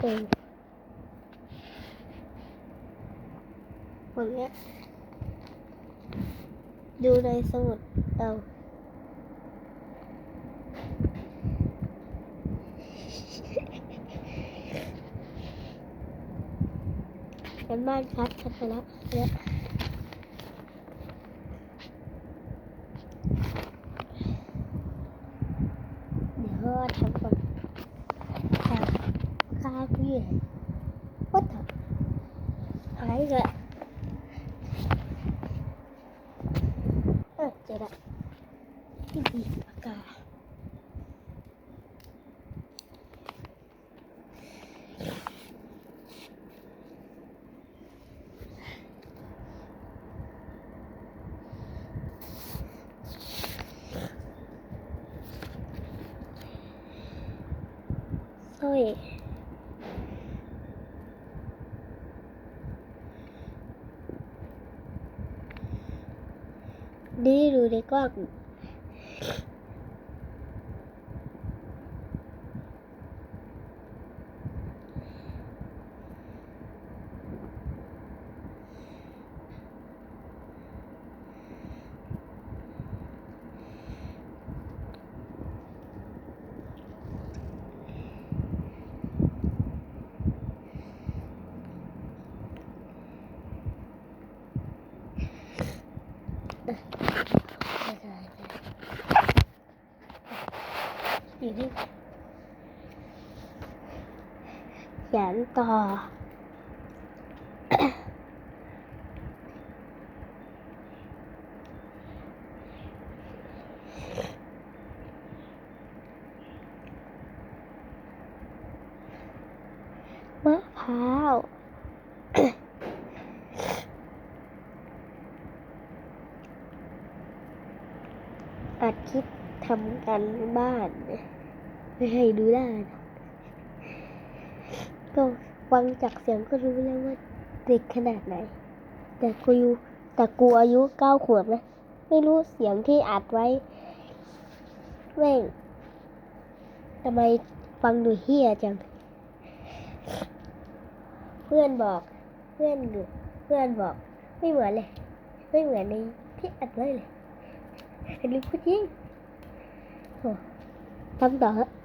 เออคนเนี้ยดูในสมุดเอากันบ้านคัดคัดไปแล้วเนี่ยเดี๋ยวก็ทำก่อนทำข้าวพี่วัดเถอะ หายเลยเออเจ อละที่ดีปากกา สร้ อยดีดูในกล้องอยู่นี่เขียนต่อมะพร้าวอัดคลิปทำกันบ้าน ไม่ให้ดูได้ ก็ฟังจากเสียงก็รู้แล้วว่าเด็กขนาดไหน แต่กูอยู่แต่กูอายุเก้าขวบนะ ไม่รู้เสียงที่อัดไว้แม่งทำไมฟังดูเฮี้ยจัง เพื่อนบอก เพื่อนดูเพื่อนบอก ไม่เหมือนเลย ไม่เหมือนในที่อัดไว้เลยอันนี้พูดจริงโอ้ทำต่อเถอะ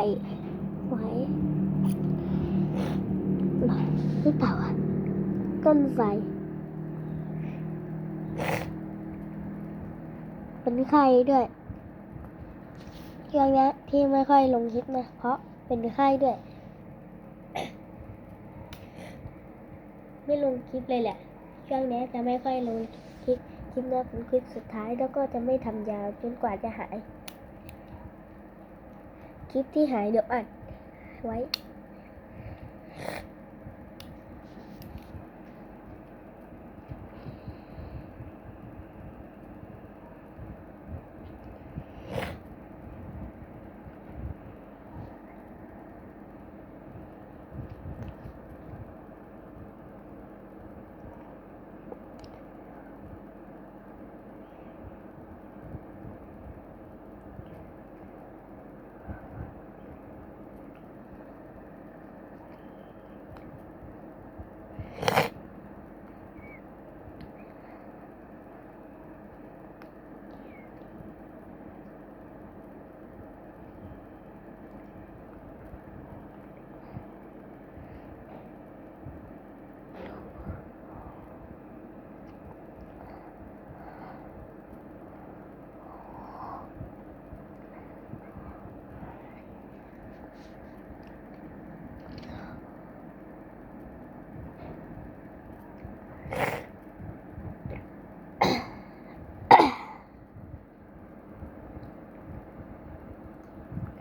ไฟไฟหรือเปล่าอะต้นไฟเป็นไข้ด้วยช่วงนี้ที่ไม่ค่อยลงคลิปนะ เพราะเป็นไข้ด้วย ไม่ลงคลิปเลยแหละช่วงนี้จะไม่ค่อยลงคลิปคลิปนี้เป็นคลิปสุดท้ายแล้วก็จะไม่ทำยาวจนกว่าจะหาย คลิปที่หายเดี๋ยวอัดไว้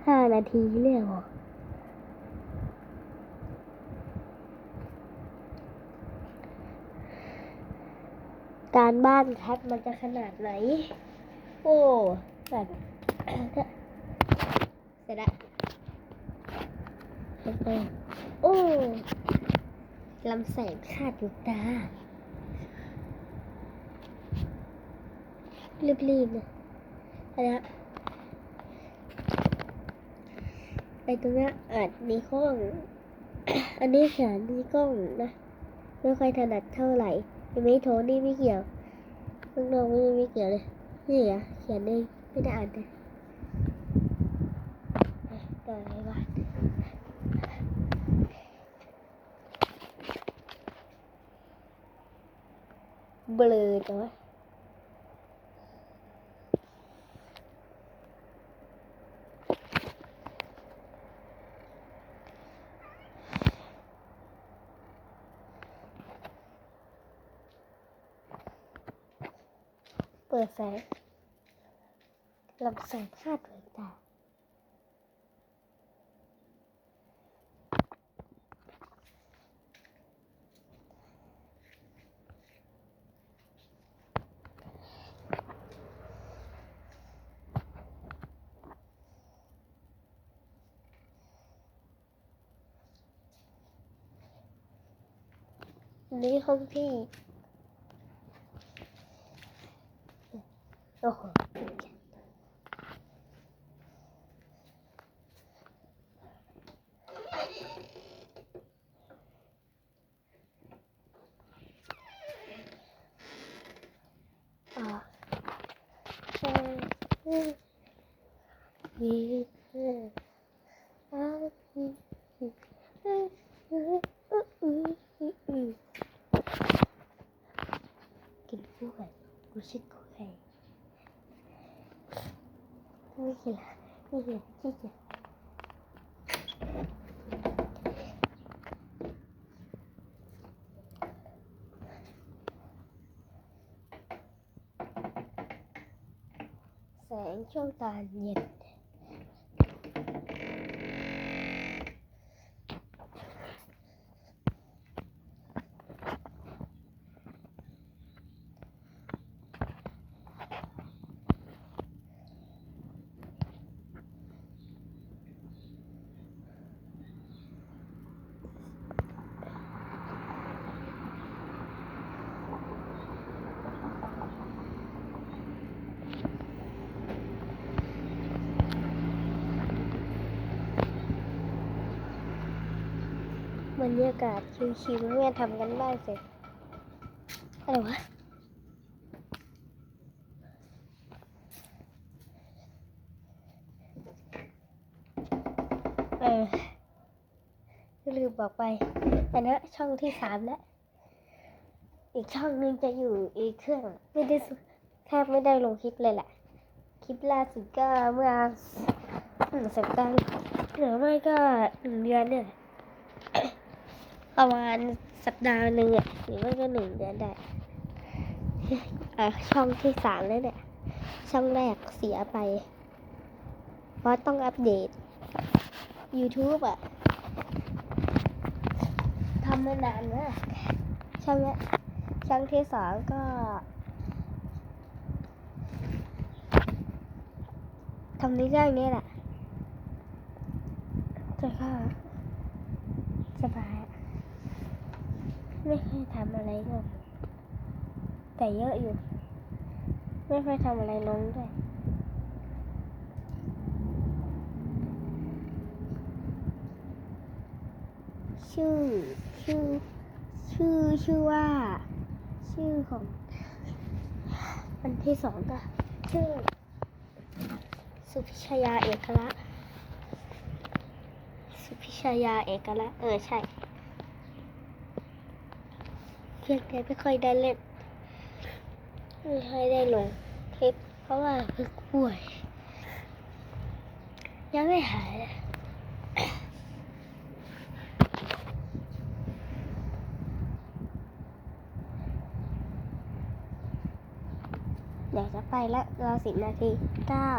ห้านาทีเลยเหรอการบ้านแคทมันจะขนาดไหน โอ้แบบเสร็จละเปิดโอ้ลำแสงขาดอยู่ตารีบๆนะนนี้ ไปตรงนี้อาจมีกล้อง อันนี้เขียนมีกล้องนะไม่ค่อยถนัดเท่าไหร่ยังไม่โทนี่ไม่เกี่ยวข้างนอกไม่ไม่เกี่ยวเลยนี่อะเขียนเองไม่ได้อ่านเลยต่อไปก่อนเบลอจังวะ ปิดแสงลำแสงคาดดวงตาอันนี้ห้องพี่ โอ้โหอ่าใช่มีเพื่อนอ่าอืมอืมอืมอืม อืมอืมกินกล้วยกูชื่อกล้วย ไม่กินละไม่กินขี้เกียจแสงช่วงตอนเย็นบ รรยากาศชิวๆเมื่อทำกันบ้านเสร็จอะไรวะเออลืมบอกไป อันนี้ช่องที่สามแล้ว อีกช่องหนึงจะอยู่อีกเครื่องไม่ได้แทบไม่ได้ลงคลิปเลยแหละ คลิปล่าสุดก็เมื่อหนึ่งสัปดาห์หรือไม่ก็หนึ่งเดือนเนี่ย ประมาณสัปดาห์หนึ่งอะหรือไม่ก็หนึ่งเดือนได้อะช่องที่สามแล้วเนี่ย ช่องแรกเสียไป เพราะต้องอัปเดต YouTube อะทำมานานมากช่องเนี้ช่องที่สองก็ทำในเรื่องนี้แหละแต่ก็สบาย ไม่เคยทำอะไรเลยแต่เยอะอยู่ ไม่เคยทำอะไรลงด้วยชื่อชื่อ ชื่อชื่อว่า ชื่อของอันที่สองก็ชื่อ สุพิชยาเอกละสุพิชยาเอกละเออใช่ เพียงแต่ไม่ค่อยได้เล่นไม่ค่อยได้ลงคลิป เพราะว่าเพิ่งป่วย ยังไม่หายเลยอยากจะไปแล้วรอสิบนาทีเก้า